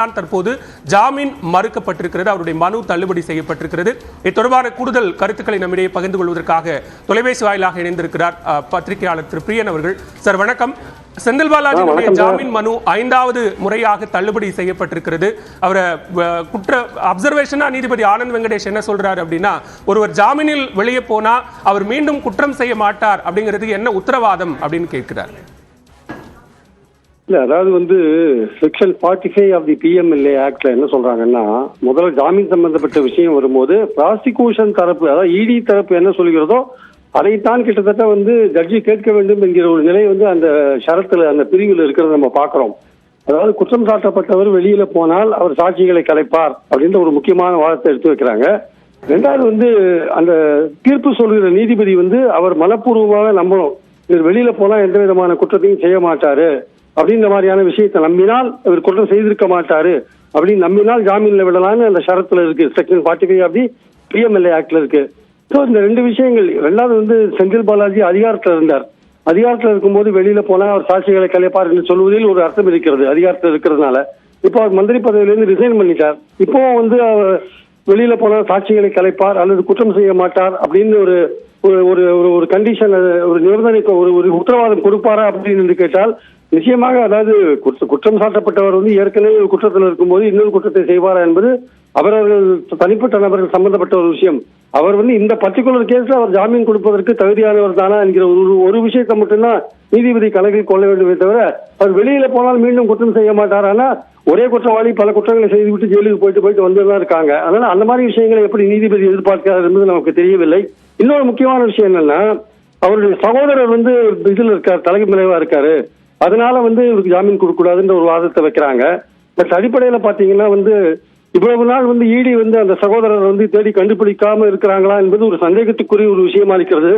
தான் தற்போது ஜாமீன் மறுக்கப்பட்டிருக்கிறது. அவருடைய மனு தள்ளுபடி செய்யப்பட்டிருக்கிறது. இது தொடர்பான கூடுதல் கருத்துக்களை நம்மிடையே பகிர்ந்து கொள்வதற்காக தொலைபேசி வாயிலாக இணைந்திருக்கிறார் பத்திரிகையாளர் திரு பிரியன் அவர்கள். சார் வணக்கம். செந்தில் சார். ஜாமீன் மனு ஐந்தாவது முறையாக தள்ளுபடி செய்யப்பட்டிருக்கிறது. அவரை குற்ற அப்சர்வேஷனா நீதிபதி ஆனந்த் வெங்கடேஷ் என்ன சொல்றாரு அப்படின்னா ஒருவர் ஜாமீனில் வெளியே போனா அவர் மீண்டும் குற்றம் செய்ய மாட்டார் அப்படிங்கிறதுக்கு என்ன உத்தரவாதம் அப்படின்னு கேட்கிறார். இல்லை அதாவது வந்து section forty five of the PMLA ஆக்டில் என்ன சொல்கிறாங்கன்னா முதல்ல ஜாமீன் சம்பந்தப்பட்ட விஷயம் வரும்போது ப்ராசிக்யூஷன் தரப்பு அதாவது இடி தரப்பு என்ன சொல்கிறதோ அதைத்தான் கிட்டத்தட்ட வந்து ஜட்ஜி கேட்க வேண்டும் என்கிற ஒரு நிலை வந்து அந்த ஷரத்தில் அந்த பிரிவில் இருக்கிறத நம்ம பார்க்குறோம். அதாவது குற்றம் சாட்டப்பட்டவர் வெளியில போனால் அவர் சாட்சிகளை கலைப்பார் அப்படின்ற ஒரு முக்கியமான வாதத்தை எடுத்து வைக்கிறாங்க. ரெண்டாவது வந்து அந்த தீர்ப்பு சொல்கிற நீதிபதி வந்து அவர் மனப்பூர்வமாக நம்பணும். இவர் வெளியில போனா எந்த விதமான குற்றத்தையும் செய்ய மாட்டாரு. அப்படின்ற மாதிரியான விஷயத்தை நம்பினால் இவர் குற்றம் செய்திருக்க மாட்டாரு. அப்படின்னு நம்பினால் ஜாமீன்ல விடலாம்னு அந்த ஷரத்துல இருக்கு. செக்ஷன் ஃபார்ட்டி ஃபைவ் அப்படி பிஎம்எல்ஏ ஆக்ட்ல இருக்கு. ஸோ இந்த ரெண்டு விஷயங்கள் ரெண்டாவது வந்து செந்தில் பாலாஜி அதிகாரத்தில் இருந்தார். அதிகாரத்தில் இருக்கும்போது வெளியில போனா அவர் சாட்சிகளை கலைப்பார் என்று சொல்வதில் ஒரு அர்த்தம் இருக்கிறது அதிகாரத்தில் இருக்கிறதுனால. இப்போ அவர் மந்திரி பதவியிலிருந்து ரிசைன் பண்ணிட்டார். இப்போ வந்து அவர் வெளியில போனா சாட்சிகளை கலைப்பார் அல்லது குற்றம் செய்ய மாட்டார் அப்படின்னு ஒரு ஒரு ஒரு ஒரு- ஒரு கண்டிஷன் ஒரு நிபந்தனை ஒரு ஒரு உத்தரவாதம் கொடுப்பாரா அப்படின்னு என்று கேட்டால் நிச்சயமாக அதாவது குற்றம் சாட்டப்பட்டவர் வந்து ஏற்கனவே குற்றத்தில் இருக்கும்போது இன்னொரு குற்றத்தை செய்வாரா என்பது அவரவர்கள் தனிப்பட்ட நபர்கள் சம்பந்தப்பட்ட ஒரு விஷயம். அவர் வந்து இந்த பர்டிகுலர் கேஸ்ல அவர் ஜாமீன் கொடுப்பதற்கு தகுதியானவர் தானா என்கிற ஒரு ஒரு விஷயத்தை மட்டும்தான் நீதிபதி கணக்கில் கொள்ள வேண்டுமே தவிர அவர் வெளியில போனால் மீண்டும் குற்றம் செய்ய மாட்டாரானா ஒரே குற்றவாளி பல குற்றங்களை செய்துவிட்டு ஜெயிலுக்கு போயிட்டு போயிட்டு வந்துதான் இருக்காங்க. அதனால அந்த மாதிரி விஷயங்களை எப்படி நீதிபதி எதிர்பார்க்கிறார் என்பது நமக்கு தெரியவில்லை. இன்னொரு முக்கியமான விஷயம் என்னன்னா அவருடைய சகோதரர் வந்து இதுல இருக்கார் தலைமையிலவா இருக்காரு. அதனால வந்து இவருக்கு ஜாமீன் கொடுக்கக்கூடாதுன்ற ஒரு வாதத்தை வைக்கிறாங்க. பட் அடிப்படையில் பார்த்தீங்கன்னா வந்து இவ்வளவு நாள் வந்து ஈடி வந்து அந்த சகோதரர் வந்து தேடி கண்டுபிடிக்காம இருக்கிறாங்களா என்பது ஒரு சந்தேகத்துக்குரிய ஒரு விஷயமா இருக்கிறது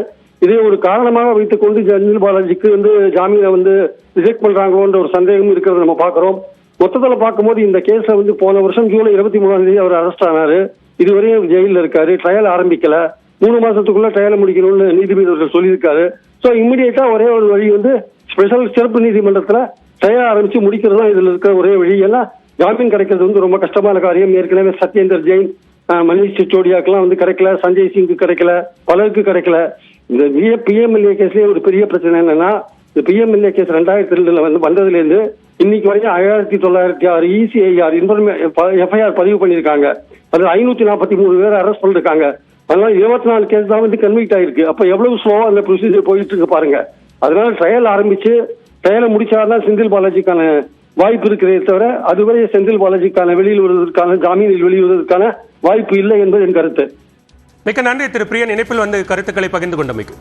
இதை ஒரு காரணமாக வைத்துக் கொண்டு பாலாஜிக்கு வந்து ஜாமீனை வந்து ரிஜெக்ட் பண்றாங்களோன்ற ஒரு சந்தேகம் இருக்கிறத நம்ம பாக்குறோம் மொத்தத்துல பார்க்கும்போது இந்த கேஸை வந்து போன வருஷம் ஜூலை இருபத்தி மூணாம் தேதி அவர் அரெஸ்ட் ஆனாரு. இதுவரையும் ஜெயிலில் இருக்காரு. ட்ரையல் ஆரம்பிக்கல. மூணு மாசத்துக்குள்ள ட்ரையலை முடிக்கணும்னு நீதிபதி அவர்கள் சொல்லியிருக்காரு. ஸோ இம்மிடியேட்டா ஒரே ஒரு வழி வந்து ஸ்பெஷல் சிறப்பு நீதிமன்றத்தில் ட்ரையல் ஆரம்பிச்சு முடிக்கிறது தான் இதில் இருக்கிற ஒரே வழி. ஏன்னா ஜாமீன் கிடைக்கிறது வந்து ரொம்ப கஷ்டமான காரியம். ஏற்கனவே சத்யேந்தர் ஜெயின் மனிஷ் சிச்சோடியாக்கெல்லாம் வந்து கிடைக்கல சஞ்சய் சிங்க்கு கிடைக்கல பலருக்கு கிடைக்கல. இந்த பிஎம்எல்ஏ கேஸ்லேயே ஒரு பெரிய பிரச்சனை என்னன்னா இந்த பிஎம்எல்ஏ கேஸ் ரெண்டாயிரத்தி ரெண்டுல வந்து வந்ததுலேருந்து இன்னைக்கு வரைக்கும் ஆயிரத்தி தொள்ளாயிரத்தி ஆறு இசிஐஆர் இன்ஃபர்மே எஃப்ஐஆர் பதிவு பண்ணியிருக்காங்க. அதில் ஐநூத்தி நாற்பத்தி மூணு பேர் அரெஸ்ட் பண்ணிருக்காங்க. அதனால இருபத்தி நாலு கேஸ் தான் வந்து கன்விக்ட் ஆயிருக்கு. அப்ப எவ்வளவு ஸ்லோவா அந்த ப்ரொசீஜர் போயிட்டு இருக்கு பாருங்க. அதனால ட்ரையல் ஆரம்பிச்சு ட்ரையலை முடிச்சாதான் செந்தில் பாலாஜிக்கான வாய்ப்பு இருக்கிறதே தவிர அதுவரை செந்தில் பாலாஜிக்கான வெளியில் வருவதற்கான ஜாமீனில் வெளியிடுவதற்கான வாய்ப்பு இல்லை என்பது என் கருத்து. மிக்க நன்றி திரு பிரியன். இணைப்பில் வந்து கருத்துக்களை பகிர்ந்து கொண்டமைக்கு.